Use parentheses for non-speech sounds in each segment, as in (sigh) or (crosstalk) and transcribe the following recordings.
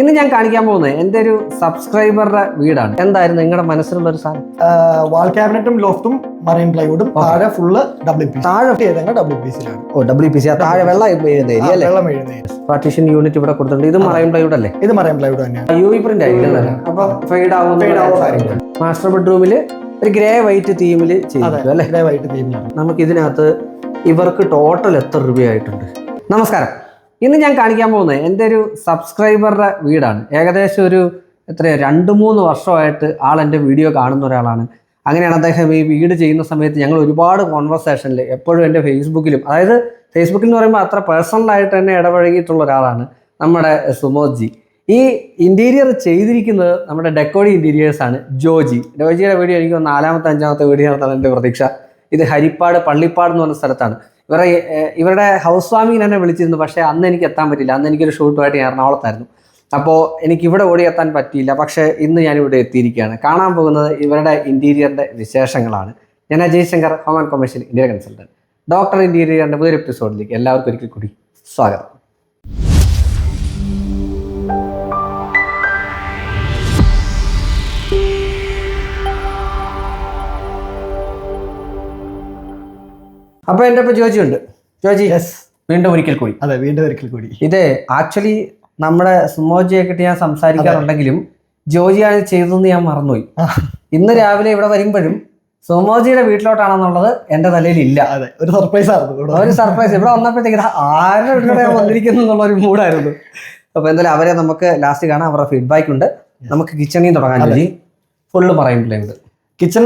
ഇന്ന് ഞാൻ കാണിക്കാൻ പോകുന്നത് എന്റെ ഒരു സബ്സ്ക്രൈബറുടെ വീടാണ്. എന്തായിരുന്നു നിങ്ങളുടെ മനസ്സിലുള്ള ഒരു സാധനം? വാൾ ക്യാബിനറ്റും ലോഫ്റ്റും മറൈൻ പ്ലൈവുഡും താഴെ ഫുള്ള് ഡബ്ല്യു പി താഴെ ഡബ്ല്യു പി സിയിലാണ് ഓ ഡബ്ല്യു പി സി താഴെ വെള്ളം വീഴുന്ന ഏരിയ അല്ലേ? വെള്ളം വീഴുന്നത് പാർട്ടീഷൻ യൂണിറ്റ് ഇവിടെ കൊടുത്തിട്ടുണ്ട്. ഇത് മറൈൻ പ്ലൈവുഡ് അല്ലേ? ഇത് മറൈൻ പ്ലൈവുഡ് തന്നെയാണ്. യു പ്രിന്റ് ആയിരിക്കും അപ്പൊ ഫെയ്ഡ് ആവുന്ന മാസ്റ്റർ ബെഡ്റൂമിൽ ഒരു ഗ്രേ വൈറ്റ് തീമിൽ ചെയ്തിട്ടുണ്ട് അല്ലേ? ഗ്രേ വൈറ്റ് തീമിലാണ് നമുക്ക് ഇതിനകത്ത് ഇവർക്ക് ടോട്ടൽ എത്ര രൂപയായിട്ടുണ്ട്? നമസ്കാരം. ഇന്ന് ഞാൻ കാണിക്കാൻ പോകുന്നത് എന്റെ ഒരു സബ്സ്ക്രൈബറുടെ വീടാണ്. ഏകദേശം ഒരു എത്ര രണ്ട് മൂന്ന് വർഷമായിട്ട് ആൾ എന്റെ വീഡിയോ കാണുന്ന ഒരാളാണ്. അങ്ങനെയാണ് അദ്ദേഹം ഈ വീട് ചെയ്യുന്ന സമയത്ത് ഞങ്ങൾ ഒരുപാട് കോൺവെർസേഷനിൽ എപ്പോഴും എന്റെ ഫേസ്ബുക്കിലും അതായത് ഫേസ്ബുക്കിൽ എന്ന് പറയുമ്പോൾ അത്ര പേഴ്സണലായിട്ട് തന്നെ ഇടപഴകിയിട്ടുള്ള ഒരാളാണ് നമ്മുടെ സുമോജി ഈ ഇന്റീരിയർ ചെയ്തിരിക്കുന്നത് നമ്മുടെ ഡെക്കോഡി ഇന്റീരിയേഴ്സ് ആണ് ജോജി. ജോജിയുടെ വീഡിയോ എനിക്ക് നാലാമത്തെ അഞ്ചാമത്തെ വീഡിയോ നടത്താണ് എന്റെ പ്രതീക്ഷ. ഇത് ഹരിപ്പാട് പള്ളിപ്പാട് എന്ന് പറഞ്ഞ സ്ഥലത്താണ്. ഇവരുടെ ഏർ, ഇവരുടെ ഹൗസ് വാമിങ്ങിന് തന്നെ വിളിച്ചിരുന്നു പക്ഷേ അന്ന് എനിക്ക് എത്താൻ പറ്റില്ല അന്ന് എനിക്കൊരു ഷൂട്ടുമായിട്ട് ഞാൻ എറണാകുളത്തായിരുന്നു. അപ്പോൾ എനിക്ക് ഇവിടെ ഓടി എത്താൻ പറ്റിയില്ല. പക്ഷേ ഇന്ന് ഞാൻ ഇവിടെ എത്തിയിരിക്കുകയാണ്. കാണാൻ പോകുന്നത് ഇവരുടെ ഇന്റീരിയറിന്റെ വിശേഷങ്ങളാണ്. ഞാൻ Ajay Shankar home and commercial India consultant doctor ഇന്റീരിയറിന്റെ വേറെ എപ്പിസോഡിലേക്ക് എല്ലാവർക്കും ഒരിക്കൽ കൂടി സ്വാഗതം. അപ്പോൾ എന്റെ ഇപ്പൊ ജോജി ഉണ്ട് ജോജി വീണ്ടും ഒരിക്കൽ കൂടി. അതെ വീണ്ടും ഒരിക്കൽ കൂടി. ഇത് ആക്ച്വലി നമ്മുടെ സുമോജിയെ കിട്ടി ഞാൻ സംസാരിക്കാറുണ്ടെങ്കിലും ജോജിയാണ് ചെയ്തതെന്ന് ഞാൻ മറന്നുപോയി. ഇന്ന് രാവിലെ ഇവിടെ വരുമ്പോഴും സുമോജിയുടെ വീട്ടിലോട്ടാണെന്നുള്ളത് എന്റെ തലയിൽ ഇല്ല അതെ ഒരു സർപ്രൈസ് ആയിരുന്നു ഒരു സർപ്രൈസ് ഇവിടെ വന്നപ്പോഴത്തേക്ക് ആരുടെ വന്നിരിക്കുന്നു എന്നുള്ള ഒരു മൂഡായിരുന്നു. അപ്പൊ എന്തായാലും അവരെ നമുക്ക് ലാസ്റ്റ് കാണാം. അവരുടെ ഫീഡ്ബാക്ക് ഉണ്ട്. നമുക്ക് കിച്ചണിൽ തുടങ്ങാൻ ഫുള്ള് ഫുള്ള് പറയുന്നുണ്ട് കിച്ചൺ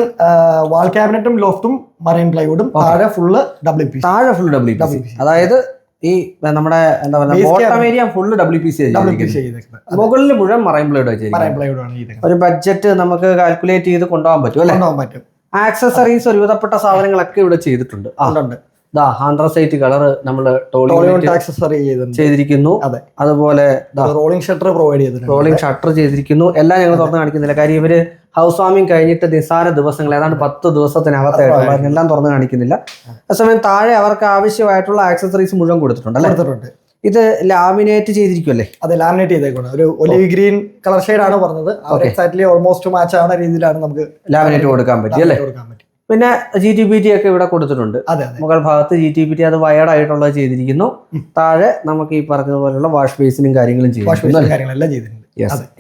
വാൾ ക്യാബിനറ്റും ലോഫ്റ്റും മറൈൻ പ്ലൈവുഡും താഴെ ഫുള്ള് ഡബ്ല്യു പി താഴെ ഫുൾ ഡബ്ല്യു പി അതായത് ഈ നമ്മുടെ എന്താ പറയുക bottom. Area full W P C മുകളിൽ മുഴുവൻ മറൈൻ പ്ലൈവുഡ് ആണ് ഒരു ബഡ്ജറ്റ് നമുക്ക് കാൽക്കുലേറ്റ് ചെയ്ത് കൊണ്ടുപോകാൻ പറ്റും അല്ലെ? കൊണ്ടുപോകാൻ പറ്റും. ആക്സസറീസ് ഒരുവിധപ്പെട്ട സാധനങ്ങളൊക്കെ ഇവിടെ ചെയ്തിട്ടുണ്ട്. ആ ഉണ്ട് ദാ ആന്ത്രസൈറ്റ് കളർ നമ്മൾ ആക്സസറി ചെയ്തിരിക്കുന്നു. അതെ. അതുപോലെ റോളിംഗ് ഷട്ടർ പ്രൊവൈഡ് ചെയ്തിട്ടുണ്ട്. റോളിംഗ് ഷട്ടർ ചെയ്തിരിക്കുന്നു. എല്ലാം ഞങ്ങൾ തുറന്ന് കാണിക്കുന്നില്ല. കാര്യം ഇവർ ഹൗസ് വാമിങ് കഴിഞ്ഞിട്ട് നിസ്സാര ദിവസങ്ങൾ ഏതാണ്ട് പത്ത് ദിവസത്തിനകത്തായിട്ടുള്ള എല്ലാം തുറന്ന് കാണിക്കുന്നില്ല. അതേസമയം താഴെ അവർക്ക് ആവശ്യമായിട്ടുള്ള ആക്സസറീസ് മുഴുവൻ കൊടുത്തിട്ടുണ്ട് അല്ലെ? കൊടുത്തിട്ടുണ്ട്. ഇത് ലാമിനേറ്റ് ചെയ്തിരിക്കുമല്ലേ അതെ ലാമിനേറ്റ് ചെയ്തേക്കണം ഒരു ഒലിവ് ഗ്രീൻ കളർ ഷെയ്ഡ് ആണ് പറഞ്ഞത്. എക്സാക്ട്ലി ഓൾമോസ്റ്റ് മാച്ച് ആവുന്ന രീതിയിലാണ് നമുക്ക് ലാമിനേറ്റ് കൊടുക്കാൻ പറ്റി അല്ലേ? പിന്നെ ജി ടി പി ടി ഒക്കെ ഇവിടെ കൊടുത്തിട്ടുണ്ട്. മുകൾ ഭാഗത്ത് ജി ടി പി ടി അത് വയർഡ് ആയിട്ടുള്ളത് ചെയ്തിരിക്കുന്നു. താഴെ നമുക്ക് ഈ പറഞ്ഞതുപോലുള്ള വാഷ് ബേസിനും കാര്യങ്ങളും വാഷ്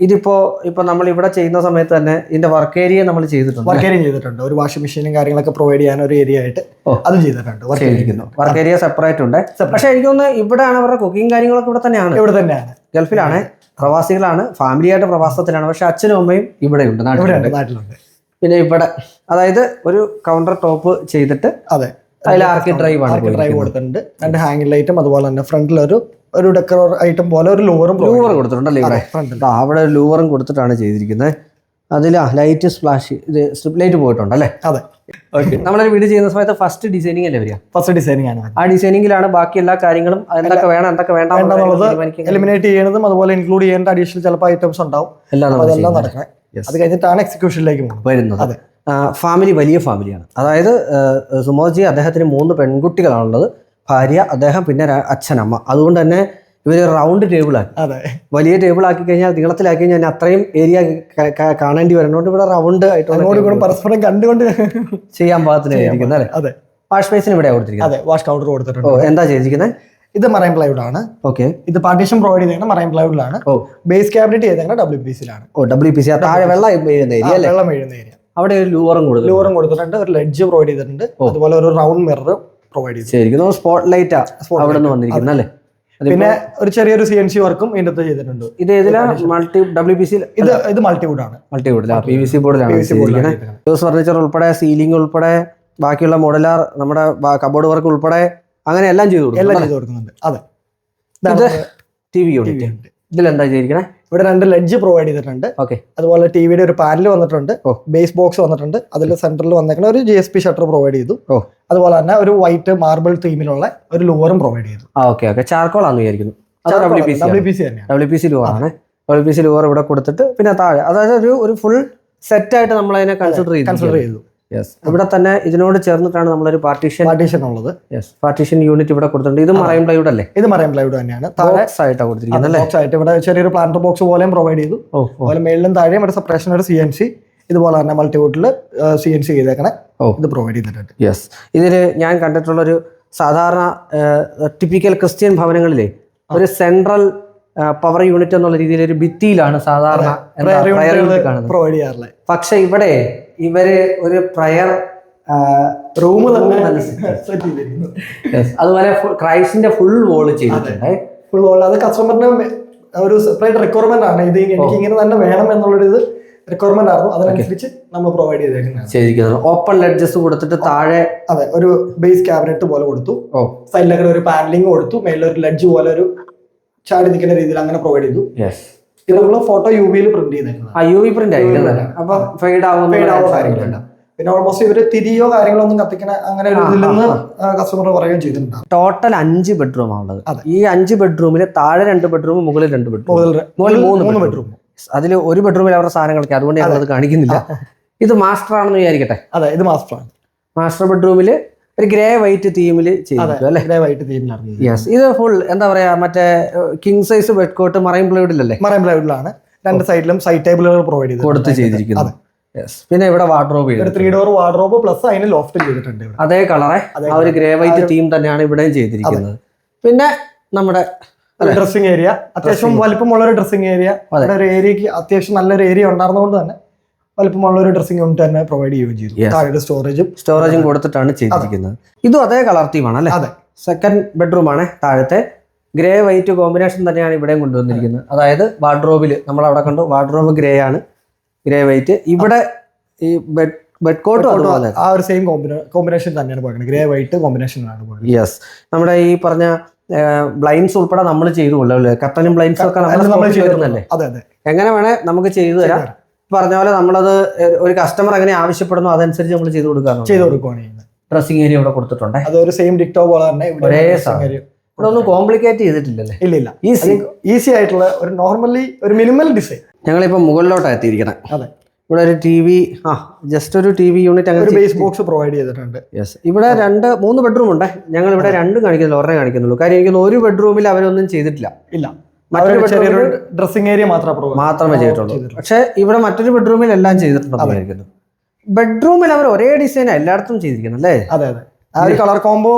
ഇതിപ്പോ ഇപ്പൊ നമ്മൾ ഇവിടെ ചെയ്യുന്ന സമയത്ത് തന്നെ ഇതിന്റെ വർക്ക് ഏരിയ നമ്മൾ ചെയ്തിട്ടുണ്ട് വർക്ക് ഏരിയ ചെയ്തിട്ടുണ്ട്. ഒരു വാഷിംഗ് മെഷീനും കാര്യങ്ങളൊക്കെ പ്രൊവൈഡ് ചെയ്യാൻ ഒരു ഏരിയ ആയിട്ട് അത് ചെയ്തിട്ടുണ്ട് വർക്ക് ചെയ്തിരിക്കുന്നു. വർക്ക് ഏരിയ സെപ്പറേറ്റ് ഉണ്ട്. പക്ഷെ എനിക്ക് തോന്നുന്നു ഇവിടെയാണ് അവരുടെ കുക്കിംഗ് കാര്യങ്ങളൊക്കെ ഇവിടെ തന്നെയാണ്. ഇവിടെ തന്നെയാണ്. ഗൾഫിലാണ് പ്രവാസികളാണ് ഫാമിലി ആയിട്ട് പ്രവാസത്തിലാണ്. പക്ഷെ അച്ഛനും അമ്മയും ഇവിടെ ഉണ്ട് നാട്ടിലുണ്ട്. പിന്നെ ഇവിടെ അതായത് ഒരു കൗണ്ടർ ടോപ്പ് ചെയ്തിട്ട് അതെ. അതിൽ ആർക്കി ഡ്രൈവ് ആണ് ഡ്രൈവ് കൊടുത്തിട്ടുണ്ട്. രണ്ട് ഹാങ്ങിങ് ലൈറ്റും അതുപോലെ തന്നെ ഫ്രണ്ടിൽ ഒരു ഒരു ഡെക്കറർ ഐറ്റം പോലെ ഒരു ലൂവറും ലൂവർ കൊടുത്തിട്ടുണ്ടല്ലേ ഇവിടെ? അവിടെ ഒരു ലൂവറും കൊടുത്തിട്ടാണ് ചെയ്തിരിക്കുന്നത്. അതിലാ ലൈറ്റ് സ്പ്ലാഷ് ഇത് സ്ട്രിപ്പ് ലൈറ്റ് പോയിട്ടുണ്ട് അല്ലേ അതെ. ഓക്കെ നമ്മളൊരു വീട് ചെയ്യുന്ന സമയത്ത് ഫസ്റ്റ് ഡിസൈനിങ് അല്ലേ വരിക? ഫസ്റ്റ് ഡിസൈനിങ് ആണ്. ആ ഡിസൈനിങ്ങിലാണ് ബാക്കി എല്ലാ കാര്യങ്ങളും എന്തൊക്കെ വേണം എന്തൊക്കെ വേണ്ട എന്നുള്ളത് എലിമിനേറ്റ് ചെയ്യുന്നതും അതുപോലെ ഇൻക്ലൂഡ് ചെയ്യേണ്ട അഡീഷണൽ ചിലപ്പോൾ ഐറ്റംസ് ഉണ്ടാവും. അതെല്ലാം. നടക്കണേ. അത് കഴിഞ്ഞിട്ടാണ് എക്സിക്യൂഷനിലേക്ക് വരുന്നത്. അതെ. ഫാമിലി വലിയ ഫാമിലിയാണ് അതായത് സുമോജി അദ്ദേഹത്തിന് മൂന്ന് പെൺകുട്ടികളാണുള്ളത്. ഭാര്യ അദ്ദേഹം പിന്നെ അച്ഛനമ്മ. അതുകൊണ്ട് തന്നെ ഇവർ റൗണ്ട് ടേബിളാക്കി അതെ. വലിയ ടേബിൾ ആക്കി കഴിഞ്ഞാൽ നീളത്തിലാക്കി കഴിഞ്ഞാൽ അത്രയും ഏരിയ കാണേണ്ടി വരുന്നതുകൊണ്ട് ഇവിടെ റൗണ്ട് ആയിട്ട് പരസ്പരം കണ്ടുകൊണ്ട് ചെയ്യാൻ പാകത്തിന് അല്ലേ? അതെ. വാഷ് ബേസിന് ഇവിടെ കൊടുത്തിരിക്കുന്നത്? അതെ വാഷ് കൗണ്ടർ ഓ കൊടുത്തിട്ടുണ്ട് എന്താ ചെയ്തിരിക്കുന്നത് ഇത് മറൈൻ പ്ലൈവുഡ് ആണ്. ഓക്കെ ഇത് പാർട്ടീഷൻ പ്രൊവൈഡ് ചെയ്തേക്കുന്ന മറൈൻ പ്ലൈവുഡിലാണ് ഓ. ബേസ് ക്യാബിനറ്റ് ചെയ്തേക്കുന്ന ഡബ്ല്യു പി സിയിലാണ് ഓ ഡബ്ല്യു പി സി താഴെ വെള്ളം ഏരിയ വെള്ളം വീഴുന്ന ഏരിയ അവിടെ ഒരു ലൂവറും കൊടുത്തു ലൂറും കൊടുത്തിട്ടുണ്ട്. ഒരു ലെഡ്ജ് പ്രൊവൈഡ് ചെയ്തിട്ടുണ്ട്. അതുപോലെ ഒരു റൗണ്ട് മിറർ പ്രൊവൈഡ് ചെയ്തു ശരിക്കും സ്പോട്ട് ലൈറ്റാ അവിടെ നിന്ന് വന്നിരിക്കുന്നു അല്ലേ? പിന്നെ ഒരു ചെറിയൊരു സി എൻ സി വർക്കും ഇതിന്റെ അകത്ത് ചെയ്തിട്ടുണ്ട്. ഇത് ഏതിലാ? മൾട്ടി ഡബ്ല്യു പി സി ഇത് ഇത് മൾട്ടിവുഡ് ആണ്. മൾട്ടിവുഡ് പി വി സി ബോർഡിലാണ് ചെയ്തിരിക്കുന്നത്. ഫർണിച്ചർ ഉൾപ്പെടെ സീലിംഗ് ഉൾപ്പെടെ ബാക്കിയുള്ള മോഡലാർ നമ്മുടെ കബോർഡ് വർക്ക് ഉൾപ്പെടെ അങ്ങനെ എല്ലാം ചെയ്തു എല്ലാം ചെയ്തു കൊടുക്കുന്നുണ്ട്. അതെ. T V unit. ഇതിലെന്താ ചെയ്തിരിക്കണേ ഇവിടെ രണ്ട് ലെഡ്ജ് പ്രൊവൈഡ് ചെയ്തിട്ടുണ്ട്. ഓക്കെ അതുപോലെ ടി വിയുടെ ഒരു പാനൽ വന്നിട്ടുണ്ട്. ഓ. ബേസ് ബോക്സ് വന്നിട്ടുണ്ട്. അതിൽ സെന്ററിൽ വന്നേക്കുന്ന ഒരു G S P shutter provide ചെയ്തു. ഓ. അതുപോലെ തന്നെ ഒരു വൈറ്റ് മാർബിൾ തീമിലുള്ള ഒരു ലോറും പ്രൊവൈഡ് ചെയ്തു. ഓക്കെ ഓക്കെ ചാർക്കോൾ ആണെന്ന് വിചാരിക്കുന്നു. W P C W P C W P louver ഇവിടെ കൊടുത്തിട്ട് പിന്നെ താഴെ അതായത് ഒരു ഒരു ഫുൾ സെറ്റ് ആയിട്ട് നമ്മൾ അതിനെ കൺസിഡർ കൺസിഡർ ചെയ്തു ചെയ്തു. യെസ് ഇവിടെ തന്നെ ഇതിനോട് ചേർന്നിട്ടാണ് നമ്മളൊരു പാർട്ടീഷൻ പാർട്ടീഷൻ ഉള്ളത്. യെസ് പാർട്ടീഷൻ യൂണിറ്റ് ഇവിടെ കൊടുത്തിട്ടുണ്ട്. ഇത് മറൈൻ പ്ലൈവുഡ് അല്ലേ? ഇത് മറൈൻ പ്ലൈവുഡ് തന്നെയാണ്. താഴെ ബോക്സ് ആയിട്ടാണ് കൊടുത്തിരിക്കുന്നത് അല്ലേ? ബോക്സ് ആയിട്ട്. ഇവിടെ ചെറിയൊരു പ്ലാന്റർ ബോക്സ് പോലെയും പ്രൊവൈഡ് ചെയ്തു. അതുപോലെ മേളിലും താഴെയും ഇവിടെ സെപ്പറേഷൻ ഒരു സി എൻ സി ഇതുപോലെ തന്നെ മൾട്ടിവുഡിൽ സി എൻ സി ചെയ്തേക്കണേ. ഇത് പ്രൊവൈഡ് ചെയ്തിട്ടുണ്ട്. യെസ് ഇതിൽ ഞാൻ കണ്ടിട്ടുള്ളൊരു സാധാരണ ടിപ്പിക്കൽ ക്രിസ്ത്യൻ ഭവനങ്ങളിലെ ഒരു സെൻട്രൽ പവർ യൂണിറ്റ് എന്നുള്ള രീതിയിൽ ഒരു ഭിത്തിയിലാണ് സാധാരണ പ്രൊവൈഡ് ചെയ്യാറുള്ളത് പക്ഷെ ഇവിടെ ഇവർ ഒരു പ്രയർ റൂം തന്നെ അതുപോലെ ക്രൈസ്റ്റിന്റെ ഫുൾ വോൾ ചെയ്തിട്ടുണ്ട്. ഫുൾ വോൾ അത് കസ്റ്റമറിന് ഒരു സെപ്പറേറ്റ് റിക്വയർമെന്റ് ആണ്. ഇത് എനിക്ക് ഇങ്ങനെ തന്നെ വേണം എന്നുള്ളൊരു ഇത് റിക്വയർമെന്റ് ആയിരുന്നു. അതിനനുസരിച്ച് നമ്മൾ പ്രൊവൈഡ് ചെയ്തേക്കുന്നത് ഓപ്പൺ ലെഡ്ജസ് കൊടുത്തിട്ട് താഴെ അതെ. ഒരു ബേസ് ക്യാബിനറ്റ് പോലെ കൊടുത്തു. സൈഡിലൊക്കെ ഒരു പാനലിംഗ് കൊടുത്തു. മേലൊരു ലെഡ്ജ് പോലെ ഒരു ചാടി നിൽക്കുന്ന രീതിയിൽ അങ്ങനെ പ്രൊവൈഡ് ചെയ്തു. ഇത് നമ്മൾ ഫോട്ടോ യു വിയിൽ പ്രിന്റ് ചെയ്തേക്കുന്നത് ആ യു വി പ്രിന്റ് ആയിരിക്കും അപ്പൊ ഫെയ്ഡ് ആവുന്ന Fade ആവുന്ന കാര്യങ്ങളില്ല പിന്നെ ഓൾമോസ്റ്റ് ഇവർ തിരിയോ കാര്യങ്ങളോ ഒന്നും കത്തിക്കണ അങ്ങനെ ഒരു ഇതില്ലെന്ന് കസ്റ്റമർ പറയുകയും ചെയ്തിട്ടുണ്ട് ടോട്ടൽ അഞ്ച് ബെഡ്റൂം ആണുള്ളത്. ഈ അഞ്ച് ബെഡ്റൂമിൽ താഴെ രണ്ട് ബെഡ്റൂം മുകളിൽ രണ്ട് ബെഡ്റൂം മൂന്ന് ബെഡ്റൂം ബെഡ്റൂം അതിൽ ഒരു ബെഡ്റൂമിൽ അവരുടെ സാധനങ്ങളൊക്കെ. അതുകൊണ്ട് ഞങ്ങൾ അത് കാണിക്കുന്നില്ല. ഇത് മാസ്റ്റർ ആണെന്ന് വിചാരിക്കട്ടെ. അതെ ഇത് മാസ്റ്റർ ആണ്. മാസ്റ്റർ ബെഡ്റൂമിൽ ഒരു ഗ്രേ വൈറ്റ് തീമിൽ ഗ്രേ വൈറ്റ് തീമിലാണ് യെസ് ഇത് ഫുൾ എന്താ പറയാ മറ്റേ king size bed cot marine പ്ലൈവുഡിലല്ലേ marine പ്ലൈവുഡിലാണ് രണ്ട് സൈഡിലും സൈഡ് ടേബിളുകൾ പ്രൊവൈഡ് ചെയ്ത് കൊടുത്ത് ചെയ്തിരിക്കുന്നത് യെസ് പിന്നെ ഇവിടെ വാർഡ്രോബ് ഒരു ത്രീ ഡോർ വാർഡ്രോബ് പ്ലസ് അതിന് ലോഫ്റ്റ് ചെയ്തിട്ടുണ്ട് അതേ കളറെ ആ ഒരു ഗ്രേ വൈറ്റ് തീം തന്നെയാണ് ഇവിടെയും ചെയ്തിരിക്കുന്നത്. പിന്നെ നമ്മുടെ ഡ്രസ്സിംഗ് ഏരിയ അത്യാവശ്യം വലിപ്പമുള്ള ഒരു ഡ്രസ്സിംഗ് ഏരിയ ഒരു ഏരിയക്ക് അത്യാവശ്യം നല്ലൊരു ഏരിയ ഉണ്ടായിരുന്നതുകൊണ്ട് തന്നെ വലിപ്പമുള്ള ഒരു ഡ്രസ്സിംഗ് യൂണിറ്റ് തന്നെ പ്രൊവൈഡ് ചെയ്യുകയും ചെയ്തു. താഴെ സ്റ്റോറേജും സ്റ്റോറേജും കൊടുത്തിട്ടാണ് ചെയ്തിരിക്കുന്നത്. ഇതും അതേ കളർ തീമാണ് അല്ലേ? അതെ. സെക്കൻഡ് ബെഡ്റൂം ആണ് താഴത്തെ. ഗ്രേ വൈറ്റ് കോമ്പിനേഷൻ തന്നെയാണ് ഇവിടെയും കൊണ്ടുവന്നിരിക്കുന്നത്. അതായത് വാർഡ്രോബിൽ നമ്മൾ അവിടെ കണ്ടു വാർഡ്രോബ് ഗ്രേ ആണ് ഗ്രേ വൈറ്റ് ഇവിടെ ഈ ബെഡ് ബെഡ് കോട്ടും അതുപോലെ ആ ഒരു സെയിം കോമ്പിനേഷൻ തന്നെയാണ് പോയത് ഗ്രേ വൈറ്റ് കോമ്പിനേഷനാണ് പോയത് യെസ് നമ്മുടെ ഈ പറഞ്ഞ ബ്ലൈൻഡ്സ് ഉൾപ്പെടെ നമ്മൾ ചെയ്തു കൊള്ളല്ലേ കട്ടനും ബ്ലൈൻഡ്സും ഒക്കെ നമ്മൾ ചെയ്തിരുന്നല്ലേ ചെയ്തിട്ടുണ്ട്. അതെ അതെ. എങ്ങനെ വേണേ നമുക്ക് ചെയ്തു തരാം. പറഞ്ഞ പോലെ നമ്മളത് ഒരു കസ്റ്റമർ എങ്ങനെ ആവശ്യപ്പെടുന്നു അതനുസരിച്ച് നമ്മൾ ചെയ്തു കൊടുക്കാറുണ്ട്. ചെയ്ത് കൊടുക്കുകയാണ് ചെയ്യുന്നത്. ഡ്രസ്സിംഗ് ഏരിയ ഇവിടെ കൊടുത്തിട്ടുണ്ട്. അതൊരു ഒരു സെയിം ഡിക്ടോ പോലെ തന്നെ ഒരേ. ഇവിടെ ഒന്നും കോംപ്ലിക്കേറ്റ് ചെയ്തിട്ടില്ലല്ലേ? ഇല്ല ഇല്ല. ഈസി ഈസി ആയിട്ടുള്ള ഒരു നോർമലി ഒരു മിനിമൽ ഡിസൈൻ ഞങ്ങളിപ്പോൾ മുകളിലോട്ടാണ് എത്തിയിരിക്കണം. അതെ. ഇവിടെ ഒരു ടി വി ആ ജസ്റ്റ് ഒരു ടി വി യൂണിറ്റ് അങ്ങനെ ബേസ് ബോക്സ് പ്രൊവൈഡ് ചെയ്തിട്ടുണ്ട്. യെസ് ഇവിടെ രണ്ട് മൂന്ന് ബെഡ്റൂം ഉണ്ട്. ഞങ്ങൾ ഇവിടെ രണ്ടും കാണിക്കുന്നില്ല ഒരെണ്ണം കാണിക്കുന്നുള്ളൂ. കാര്യം എനിക്ക് ഒരു ബെഡ്റൂമിൽ അവരൊന്നും ചെയ്തിട്ടില്ല. ഇല്ല. മറ്റൊരു ചെറിയൊരു ഡ്രസ്സിംഗ് ഏരിയ മാത്രമേ മാത്രമേ ചെയ്തിട്ടുള്ളൂ. പക്ഷെ ഇവിടെ മറ്റൊരു ബെഡ്റൂമിൽ എല്ലാം ചെയ്തിട്ടുണ്ടെന്ന് ബെഡ്റൂമിൽ അവർ ഒരേ ഡിസൈൻ എല്ലായിടത്തും ചെയ്തിരിക്കുന്നു അല്ലേ? അതെ അതെ. ആ ഒരു കളർ കോംബോ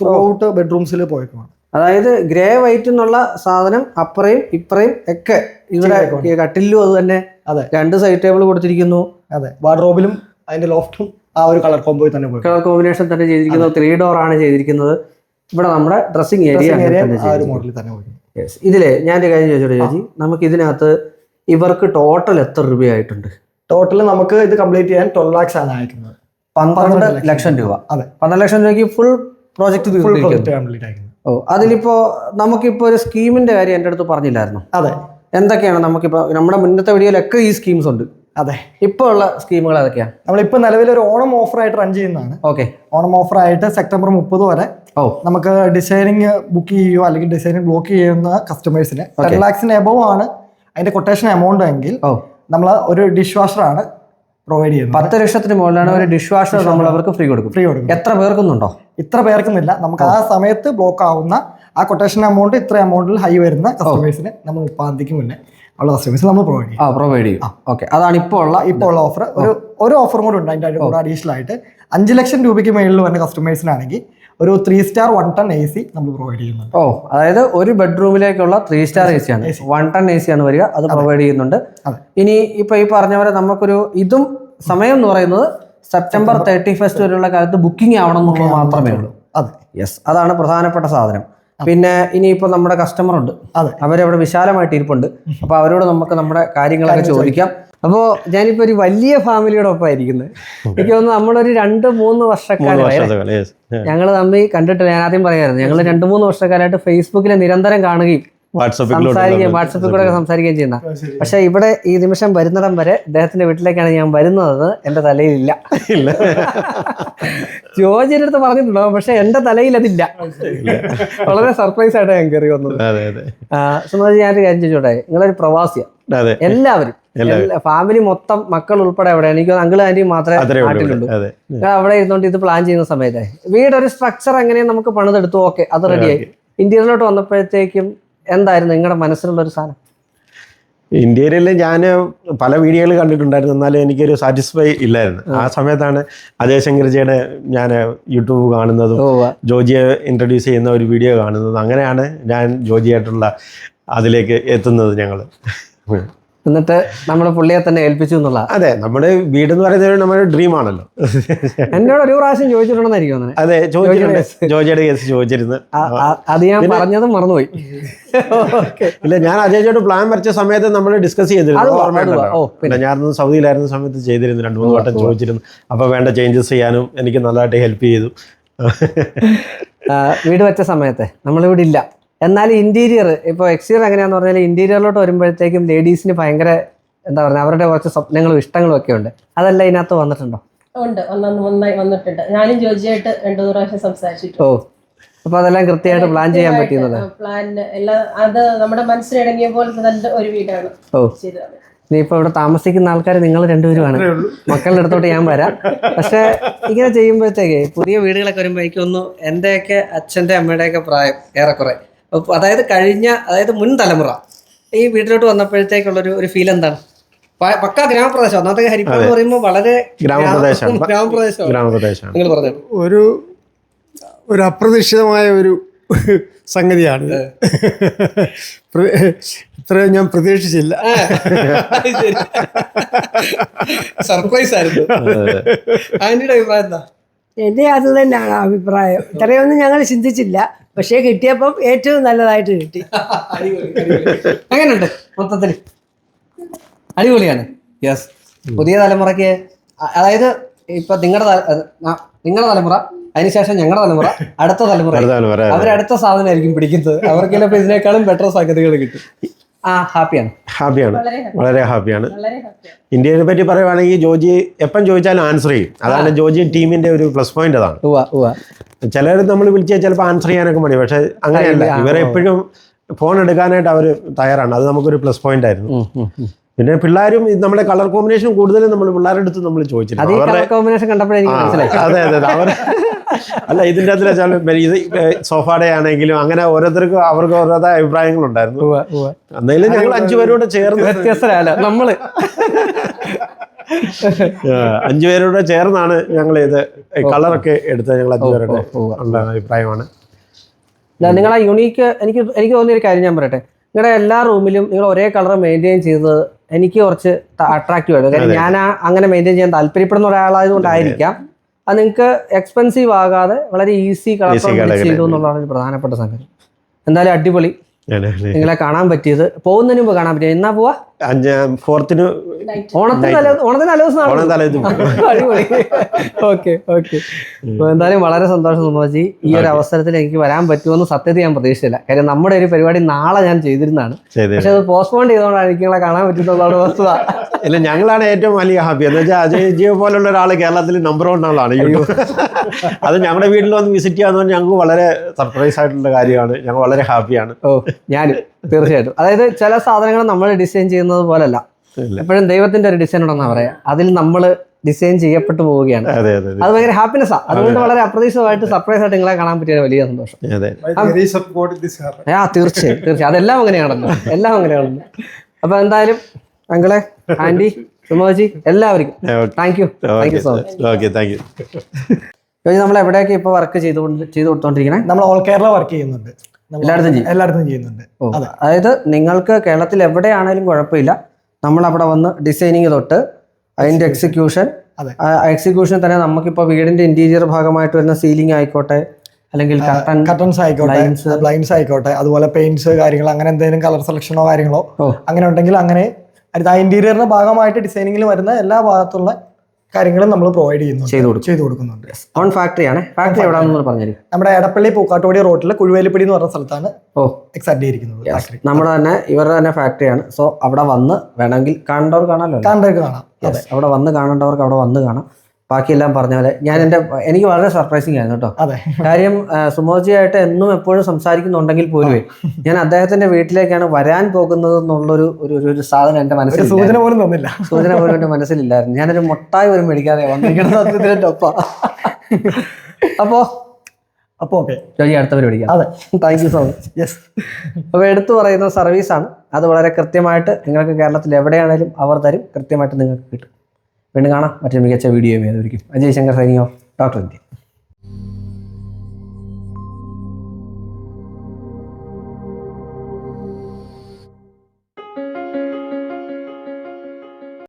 ത്രൂ ഔട്ട് ബെഡ്റൂംസിൽ പോയേക്കുമാണ് അതായത് ഗ്രേ വൈറ്റ് എന്നുള്ള സാധനം അപ്പറയും ഇപ്പറയും ഒക്കെ ഇവിടെ കട്ടിലും അത് തന്നെ അതെ. രണ്ട് സൈഡ് ടേബിൾ കൊടുത്തിരിക്കുന്നു. അതെ. വാർഡ്രോബിലും അതിന്റെ ലോഫ്റ്റും ആ ഒരു കളർ കോംബോയിൽ തന്നെ പോയി. കളർ കോമ്പിനേഷൻ തന്നെ ചെയ്തിരിക്കുന്നത് ത്രീ ഡോർ ആണ് ചെയ്തിരിക്കുന്നത്. ഇവിടെ നമ്മുടെ ഡ്രസ്സിംഗ് ഏരിയ മോഡലിൽ തന്നെ പോയി. യെസ് ഇതിലെ ഞാൻ ഒരു കാര്യം ചോദിച്ചോ ചേച്ചി? നമുക്ക് ഇതിനകത്ത് ഇവർക്ക് ടോട്ടൽ എത്ര രൂപയായിട്ടുണ്ട്? ടോട്ടൽ നമുക്ക് ഇത് കംപ്ലീറ്റ് ചെയ്യാൻ ട്വൽവ് ലാക്സ് ആണ് അയക്കുന്നത്. പന്ത്രണ്ട് ലക്ഷം രൂപ. അതെ. പന്ത്രണ്ട് ലക്ഷം രൂപയ്ക്ക് ഫുൾ പ്രോജക്റ്റ് ഫുൾ കംപ്ലീറ്റ് ഓ അതിലിപ്പോ നമുക്കിപ്പോ ഒരു സ്കീമിന്റെ കാര്യം എന്റെ അടുത്ത് പറഞ്ഞില്ലായിരുന്നു? അതെ. എന്തൊക്കെയാണ് നമുക്കിപ്പോ നമ്മുടെ മുന്നത്തെ വീഡിയോയിലൊക്കെ ഈ സ്കീംസ് ഉണ്ട്. അതെ. ഇപ്പോൾ ഉള്ള സ്കീമുകൾ ഏതൊക്കെയാണ് നമ്മളിപ്പോൾ നിലവിൽ ഒരു ഓണം ഓഫർ ആയിട്ട് റൺ ചെയ്യുന്നതാണ്. ഓക്കെ ഓണം ഓഫർ ആയിട്ട് സെപ്റ്റംബർ മുപ്പത് വരെ ഓ. നമുക്ക് ഡിസൈനിങ് ബുക്ക് ചെയ്യുകയോ അല്ലെങ്കിൽ ഡിസൈനിങ് ബ്ലോക്ക് ചെയ്യുന്ന കസ്റ്റമേഴ്സിന് ടെൻ ലാക്സിന് എബവ് ആണ് അതിന്റെ കൊട്ടേഷൻ എമൗണ്ട് എങ്കിൽ ഓ. നമ്മൾ ഒരു ഡിഷ് വാഷറാണ് പ്രൊവൈഡ് ചെയ്യുന്നത്. പത്ത് ലക്ഷത്തിന് മുകളിലാണ് ഒരു ഡിഷ് വാഷർ നമ്മൾ അവർക്ക് ഫ്രീ കൊടുക്കും. ഫ്രീ കൊടുക്കും. എത്ര പേർക്കുന്നുണ്ടോ? ഇത്ര പേർക്കുന്നില്ല നമുക്ക് ആ സമയത്ത് ബ്ലോക്ക് ആവുന്ന ആ കൊട്ടേഷൻ എമൗണ്ട് ഇത്ര എമൗണ്ടിൽ ഹൈ വരുന്ന കസ്റ്റമേഴ്സിന് നമ്മൾ തീയതിക്ക് മുന്നേ ഉള്ള സർവീസ് നമ്മൾ പ്രൊവൈഡ് ചെയ്യും. ആ പ്രൊവൈഡ് ചെയ്യും. ഓക്കെ അതാണ് ഇപ്പോൾ ഉള്ള ഇപ്പോൾ ഉള്ള ഓഫർ ഒരു ഒരു ഓഫറും കൂടെ ഉണ്ട്. അതിന്റെ കൂടെ അഡീഷണൽ ആയിട്ട് അഞ്ച് ലക്ഷം രൂപയ്ക്ക് മേളിൽ വരുന്ന കസ്റ്റമേഴ്സിനാണെങ്കിൽ ഒരു three star one ton A C നമ്മൾ പ്രൊവൈഡ് ചെയ്യുന്നുണ്ട്. ഓ അതായത് ഒരു ബെഡ്റൂമിലേക്കുള്ള ത്രീ സ്റ്റാർ എ സി ആണ്. വൺ ടൺ എ സി ആണ് വരിക. അത് പ്രൊവൈഡ് ചെയ്യുന്നുണ്ട്. ഇനി ഇപ്പൊ ഈ പറഞ്ഞ പോലെ നമുക്കൊരു ഇതും സമയം എന്ന് പറയുന്നത് സെപ്റ്റംബർ തേർട്ടി ഫസ്റ്റ് വരെയുള്ള കാലത്ത് ബുക്കിംഗ് ആവണം എന്നുള്ളത് മാത്രമേ ഉള്ളൂ. അതെ. യെസ് അതാണ് പ്രധാനപ്പെട്ട സാധനം. പിന്നെ ഇനിയിപ്പോൾ നമ്മുടെ കസ്റ്റമർ ഉണ്ട്. അതെ. അവരവിടെ വിശാലമായിട്ട് ഇരിപ്പുണ്ട്. അപ്പോൾ അവരോട് നമുക്ക് നമ്മുടെ കാര്യങ്ങളൊക്കെ ചോദിക്കാം. അപ്പോൾ ഞാനിപ്പോൾ ഒരു വലിയ ഫാമിലിയുടെ ഒപ്പം ആയിരിക്കുന്നത് എനിക്ക് തോന്നുന്നു നമ്മളൊരു രണ്ട് മൂന്ന് വർഷക്കാലം. ഞങ്ങൾ തമ്മിൽ കണ്ടിട്ട് ഞാൻ ആദ്യം പറയായിരുന്നു. ഞങ്ങൾ രണ്ട് മൂന്ന് വർഷക്കാലമായിട്ട് ഫേസ്ബുക്കിൽ നിരന്തരം കാണുകയും വാട്സപ്പിൽ കൂടെ സംസാരിക്കുകയും ചെയ്യുന്ന. പക്ഷെ ഇവിടെ ഈ നിമിഷം വരുന്നിടം വരെ അദ്ദേഹത്തിന്റെ വീട്ടിലേക്കാണ് ഞാൻ വരുന്നത്. എന്റെ തലയിലില്ല. ഇല്ല. ജോജിന്റെ അടുത്ത് പറഞ്ഞിട്ടുണ്ടോ പക്ഷെ എന്റെ തലയിൽ അതില്ല വളരെ സർപ്രൈസ് ആയിട്ട് ഞാൻ കയറി വന്നത്. അതെ അതെ. സുമതി ഞാനൊരു കാര്യം ചോദിച്ചോട്ടെ? നിങ്ങളൊരു പ്രവാസിയാണ് അതെ. എല്ലാവരും. ഫാമിലി മൊത്തം മക്കൾ ഉൾപ്പെടെ അവിടെ എനിക്ക് അങ്കിൾ ആന്റിയും മാത്രമേ നാട്ടിലുള്ളൂ അവിടെ ഇരുന്നോണ്ട് ഇത് പ്ലാൻ ചെയ്യുന്ന സമയത്ത് വീടൊരു സ്ട്രക്ചർ എങ്ങനെയും നമുക്ക് പണിതെടുത്തു. ഓക്കെ അത് റെഡിയായി ഇന്ത്യയിലോട്ട് വന്നപ്പോഴത്തേക്കും എന്തായിരുന്നു നിങ്ങളുടെ മനസ്സിലുള്ള ഒരു സാധനം? ഇന്ത്യയിൽ ഞാൻ പല വീഡിയോകൾ കണ്ടിട്ടുണ്ടായിരുന്നു. എന്നാലും എനിക്കൊരു സാറ്റിസ്ഫൈ ഇല്ലായിരുന്നു. ആ. സമയത്താണ് അജയ് ശങ്കർജിയുടെ ഞാൻ യൂട്യൂബ് കാണുന്നതും ജോജിയെ ഇൻട്രൊഡ്യൂസ് ചെയ്യുന്ന ഒരു വീഡിയോ കാണുന്നതും അങ്ങനെയാണ് ഞാൻ ജോജിയായിട്ടുള്ള അതിലേക്ക് എത്തുന്നത് ഞങ്ങൾ എന്നിട്ട് നമ്മൾ പുള്ളിയെ തന്നെ ഏൽപ്പിച്ചു എന്നുള്ള അതെ നമ്മുടെ വീട് എന്ന് പറയുന്നത് നമ്മുടെ ഡ്രീം ആണല്ലോ. എന്നോട് ഒരു പ്രാവശ്യം ചോദിച്ചിട്ടുണ്ടെന്നായിരിക്കും അതെ ചോദിച്ചിട്ടുണ്ട്. ജോജിയുടെ കേസ് ചോദിച്ചിരുന്നു. അത് ഞാൻ പറഞ്ഞതും മറന്നുപോയി. ഇല്ല ഞാൻ അജയ്ജോട് പ്ലാൻ വരച്ച സമയത്ത് നമ്മൾ ഡിസ്കസ് ചെയ്തിരുന്നു. പിന്നെ. ഞാൻ സൗദിയിലായിരുന്ന സമയത്ത് ചെയ്തിരുന്നു രണ്ട് മൂന്ന് വട്ടം ചോദിച്ചിരുന്നു. അപ്പൊ വേണ്ട ചേഞ്ചസ് ചെയ്യാനും എനിക്ക് നല്ലതായിട്ട് ഹെൽപ്പ് ചെയ്തു. വീട് വെച്ച സമയത്ത്. നമ്മളിവിടെ ഇല്ല. എന്നാൽ ഇന്റീരിയർ ഇപ്പോൾ എക്സ്റ്റീരിയർ എങ്ങനെയാണെന്ന് പറഞ്ഞാൽ ഇന്റീരിയറിലോട്ട് വരുമ്പോഴത്തേക്കും ലേഡീസിന് ഭയങ്കര എന്താ പറയുക അവരുടെ കുറച്ച് സ്വപ്നങ്ങളും ഇഷ്ടങ്ങളും ഒക്കെ ഉണ്ട്. അതല്ല ഇതിനകത്ത് വന്നിട്ടുണ്ടോ? ഉണ്ട്. നന്നായി വന്നിട്ടുണ്ട്. ഞാനും ജോജിയായിട്ട് രണ്ടു മൂന്ന് പ്രാവശ്യം സംസാരിച്ചിട്ടുണ്ട്. ഓ അപ്പൊ അതെല്ലാം കൃത്യമായിട്ട് പ്ലാൻ ചെയ്യാൻ പറ്റുന്നത്? പ്ലാൻ എല്ലാം അത് നമ്മുടെ മനസ്സിലിടങ്ങിയ പോലത്തെ നല്ല ഒരു വീടാണ്. ഓ. നീ ഇപ്പൊ ഇവിടെ താമസിക്കുന്ന ആൾക്കാർ നിങ്ങൾ രണ്ടുപേരുമാണ്. മക്കളുടെ അടുത്തോട്ട് ഞാൻ വരാം. പക്ഷെ ഇങ്ങനെ ചെയ്യുമ്പോഴത്തേക്ക് പുതിയ വീടുകളൊക്കെ വരുമ്പോൾ എനിക്കൊന്നു എന്റെയൊക്കെ അച്ഛന്റെ അമ്മയുടെയൊക്കെ പ്രായം ഏറെക്കുറെ. അതായത് കഴിഞ്ഞ അതായത് മുൻ തലമുറ ഈ വീട്ടിലോട്ട് വന്നപ്പോഴത്തേക്കുള്ളൊരു ഒരു ഫീൽ എന്താണ്? പക്ക ഗ്രാമപ്രദേശം. ഒന്നാമത്തെ ഹരിപ്പൂർ എന്ന് പറയുമ്പോൾ വളരെ ഗ്രാമപ്രദേശം നിങ്ങൾ പറഞ്ഞു. ഒരു ഒരു അപ്രതീക്ഷിതമായ ഒരു സംഗതിയാണ്. ഇത്ര ഇത്രയും ഞാൻ പ്രതീക്ഷിച്ചില്ല. സർപ്രൈസ് ആയിരുന്നു. ആന്റിയുടെ അഭിപ്രായം എന്താ? എന്റെ അത് തന്നെയാണ് അഭിപ്രായം. ഇത്രയൊന്നും ഞങ്ങൾ ചിന്തിച്ചില്ല. പക്ഷേ കിട്ടിയപ്പം ഏറ്റവും നല്ലതായിട്ട് കിട്ടി. അങ്ങനെയുണ്ട് മൊത്തത്തിൽ? അടിപൊളിയാണ്. യെസ് പുതിയ തലമുറയ്ക്ക് അതായത് ഇപ്പൊ നിങ്ങളുടെ നിങ്ങളുടെ തലമുറ അതിനുശേഷം ഞങ്ങളുടെ തലമുറ അടുത്ത തലമുറ. അവരടുത്ത സാധനമായിരിക്കും പിടിക്കുന്നത്. അവർക്കെല്ലാം ഇതിനേക്കാളും ബെറ്റർ സാധ്യതകൾ കിട്ടും. ഹാപ്പിയാണ് ഹാപ്പിയാണ് വളരെ ഹാപ്പിയാണ് ഇന്ത്യയെ പറ്റി പറയുവാണെങ്കിൽ ജോജി എപ്പം ചോദിച്ചാലും ആൻസർ ചെയ്യും. അതാണ് ജോജി ടീമിന്റെ ഒരു പ്ലസ് പോയിന്റ് അതാണ്. ചിലർ നമ്മൾ വിളിച്ചാൽ ചിലപ്പോൾ ആൻസർ ചെയ്യാനൊക്കെ മതി പക്ഷെ അങ്ങനെയല്ല. ഇവരെ എപ്പോഴും ഫോൺ എടുക്കാനായിട്ട് അവർ തയ്യാറാണ്. അത് നമുക്കൊരു പ്ലസ് പോയിന്റ് ആയിരുന്നു. പിന്നെ പിള്ളേരും നമ്മുടെ കളർ കോമ്പിനേഷൻ കൂടുതലും നമ്മൾ പിള്ളേരുടെ അടുത്ത് നമ്മൾ ചോദിച്ചിട്ടുണ്ട്. അവരുടെ കളർ കോമ്പിനേഷൻ കണ്ടപ്പോഴേ എനിക്ക് മനസ്സിലായി. അതെ അതെ അതെ. അവർ (laughs) അല്ല ഇതിന്റെ അതിൽ ഇത് സോഫാടെ ആണെങ്കിലും അങ്ങനെ ഓരോരുത്തർക്കും അവർക്ക് അഭിപ്രായങ്ങളുണ്ടായിരുന്നു. ഉണ്ടായിരുന്നു എന്നാലും ഞങ്ങൾ അഞ്ചുപേരോട് ചേർന്ന് വ്യത്യസ്തരല്ല നമ്മൾ. അഞ്ചുപേരോട് ചേർന്നാണ് ഞങ്ങൾ ഇത് കളറൊക്കെ എടുത്തത് ഞങ്ങൾ അഞ്ചുപേരുടെ അഭിപ്രായമാണ്. നിങ്ങൾ ആ യുണീക്ക് എനിക്ക് എനിക്ക് തോന്നിയൊരു കാര്യം ഞാൻ പറയട്ടെ. നിങ്ങളുടെ എല്ലാ റൂമിലും നിങ്ങൾ ഒരേ കളർ മെയിന്റെയിൻ ചെയ്തത് എനിക്ക് കുറച്ച് അട്രാക്റ്റീവ് ആയിരുന്നു. കാര്യം ഞാൻ അങ്ങനെ മെയിന്റെയിൻ ചെയ്യാൻ താല്പര്യപ്പെടുന്ന ഒരാളായതുകൊണ്ടായിരിക്കാം. അത് നിങ്ങൾക്ക് എക്സ്പെൻസീവ് ആകാതെ വളരെ ഈസി കളർ ചെയ്തു എന്നുള്ളതാണ് ഒരു പ്രധാനപ്പെട്ട സംഗതി. എന്തായാലും അടിപൊളി. നിങ്ങളെ കാണാൻ പറ്റിയത്. പോകുന്നതിന് മുമ്പ് കാണാൻ പറ്റിയത് എന്നാ പോവാ? ഫോർത്തിന് ഓണത്തിന് ഓണത്തിന് തലേ ദിവസം ഓണം അടിപൊളി. Okay okay. എന്തായാലും വളരെ സന്തോഷം സുമാജി. ഈ ഒരു അവസരത്തിൽ എനിക്ക് വരാൻ പറ്റുമെന്ന് സത്യത്തിൽ ഞാൻ പ്രതീക്ഷിച്ചില്ല. കാര്യം നമ്മുടെ ഒരു പരിപാടി നാളെ ഞാൻ ചെയ്തിരുന്നതാണ്. പക്ഷെ അത് പോസ്റ്റ്പോൺ ചെയ്തുകൊണ്ടാണ് എനിക്ക് നിങ്ങളെ കാണാൻ പറ്റുന്നതാണ് വസ്തുത. ഇല്ല ഞങ്ങളാണ് ഏറ്റവും വലിയ ഹാപ്പി എന്ന് വെച്ചാൽ അജയ് ജിയോ പോലുള്ള ഒരാൾ കേരളത്തിൽ നമ്പർ വൺ ആളാണ് യൂട്യൂബ്. അത് ഞങ്ങളുടെ വീട്ടിൽ വന്ന് വിസിറ്റ് ചെയ്യാന്ന് പറഞ്ഞാൽ ഞങ്ങൾക്ക് വളരെ സർപ്രൈസ് ആയിട്ടുള്ള കാര്യമാണ്. ഞങ്ങൾ വളരെ ഹാപ്പിയാണ് ഓ ഞാൻ തീർച്ചയായിട്ടും. അതായത് ചില സാധനങ്ങൾ നമ്മൾ ഡിസൈൻ ചെയ്യുന്നത് പോലല്ല. എപ്പോഴും ദൈവത്തിന്റെ ഒരു ഡിസൈൻ ഉണ്ടെന്നാ പറയാ. അതിൽ നമ്മൾ ഡിസൈൻ ചെയ്യപ്പെട്ടു പോവുകയാണ്. അതെ അതെ അത്. ഭയങ്കര ഹാപ്പിനെസ് ആണ് അതുകൊണ്ട് വളരെ അപ്രതീക്ഷിതമായിട്ട് സർപ്രൈസ് ആയിട്ട് നിങ്ങളെ കാണാൻ പറ്റിയ വലിയ സന്തോഷം. അതെ വെരി സപ്പോർട്ട് ദിസ് ആ തീർച്ചയായും തീർച്ചയായും. അതെല്ലാം അങ്ങനെയാണല്ലോ എല്ലാം അങ്ങനെയാണല്ലോ അപ്പൊ എന്തായാലും അങ്കിളെ ആന്റി സുമോജി എല്ലാവർക്കും. Thank you thank you so much okay thank you നമ്മൾ എവിടെയൊക്കെ ഇപ്പൊ വർക്ക് ചെയ്തുകൊണ്ട് ചെയ്തു കൊടുത്തോണ്ടിരിക്കണേ നമ്മൾ ഓൾ കേരള വർക്ക് ചെയ്യുന്നുണ്ട്. നമ്മൾ എല്ലായിടത്തും എല്ലായിടത്തും ചെയ്യുന്നുണ്ട്. അതെ. അതായത് നിങ്ങൾക്ക് കേരളത്തിൽ എവിടെയാണെങ്കിലും കുഴപ്പമില്ല. നമ്മൾ അവിടെ വന്ന് ഡിസൈനിങ് തൊട്ട് അതിന്റെ എക്സിക്യൂഷൻ അതെ. എക്സിക്യൂഷൻ തന്നെ നമുക്കിപ്പോൾ വീടിന്റെ ഇന്റീരിയർ ഭാഗമായിട്ട് വരുന്ന സീലിംഗ് ആയിക്കോട്ടെ അല്ലെങ്കിൽ കർട്ടൻസ് ആയിക്കോട്ടെ ബ്ലൈൻസ് ബ്ലൈൻഡ്സ് ആയിക്കോട്ടെ അതുപോലെ പെയിന്റ്സ് കാര്യങ്ങൾ അങ്ങനെ എന്തെങ്കിലും കളർ സെലക്ഷനോ കാര്യങ്ങളോ അങ്ങനെ ഉണ്ടെങ്കിൽ അങ്ങനെ ആ ഇന്റീരിയറിന്റെ ഭാഗമായിട്ട് ഡിസൈനിങ്ങിൽ വരുന്ന എല്ലാ ഭാഗത്തുള്ള കാര്യങ്ങളും നമ്മൾ പ്രൊവൈഡ് ചെയ്യുന്നു ചെയ്തു കൊടുക്കും. ചെയ്തു കൊടുക്കുന്നുണ്ട്. ഓൺ ഫാക്ടറി ആണ്. ഫാക്ടറി എവിടെയാണെന്ന് പറഞ്ഞു നമ്മുടെ എടപ്പള്ളി പൂക്കാട്ടുപടി റോഡിലെ കുഴുവേലിപ്പടി എന്ന് പറഞ്ഞ സ്ഥലത്താണ് ഓ. എക്സാക്ട് ഇരിക്കുന്നത് ഫാക്ടറി നമ്മുടെ തന്നെ ഇവരുടെ തന്നെ ഫാക്ടറിയാണ് സോ അവിടെ വന്ന് വേണമെങ്കിൽ കാണേണ്ടവർ കാണാമല്ലോ? കാണാം. അവിടെ വന്ന് കാണേണ്ടവർക്ക് അവിടെ വന്ന് കാണാം. ബാക്കിയെല്ലാം പറഞ്ഞ പോലെ ഞാൻ എന്റെ എനിക്ക് വളരെ സർപ്രൈസിങ് ആയിരുന്നു കേട്ടോ. അതെ. കാര്യം സുമോജി സുമോജിയായിട്ട് എന്നും എപ്പോഴും സംസാരിക്കുന്നുണ്ടെങ്കിൽ പോലും ഞാൻ അദ്ദേഹത്തിന്റെ വീട്ടിലേക്കാണ് വരാൻ പോകുന്നത് എന്നുള്ളൊരു ഒരു ഒരു- സാധനം എന്റെ മനസ്സിൽ സൂചന പോലും തോന്നില്ല. സൂചന പോലും എന്റെ മനസ്സിലില്ലായിരുന്നു. ഞാനൊരു മുട്ടായി പോലും മേടിക്കാതെ വന്നിരിക്കുന്നത് സത്യത്തിന്റെ ഒപ്പ. അപ്പോ അപ്പൊ ഓക്കെ. ജോജി അടുത്ത പരിപാടി അതെ. Thank you so much yes അപ്പോൾ എടുത്തു പറയുന്ന സർവീസാണ്. അത് വളരെ കൃത്യമായിട്ട് നിങ്ങൾക്ക് കേരളത്തിൽ എവിടെയാണേലും അവർ തരും. കൃത്യമായിട്ട് നിങ്ങൾക്ക് കിട്ടും. വീണ്ടും കാണാം മറ്റൊരു മികച്ച വീഡിയോ ഏതായിരിക്കും അജയ് ശങ്കർ സൈനിയോ ഡോക്ടർ ഇന്ത്യ.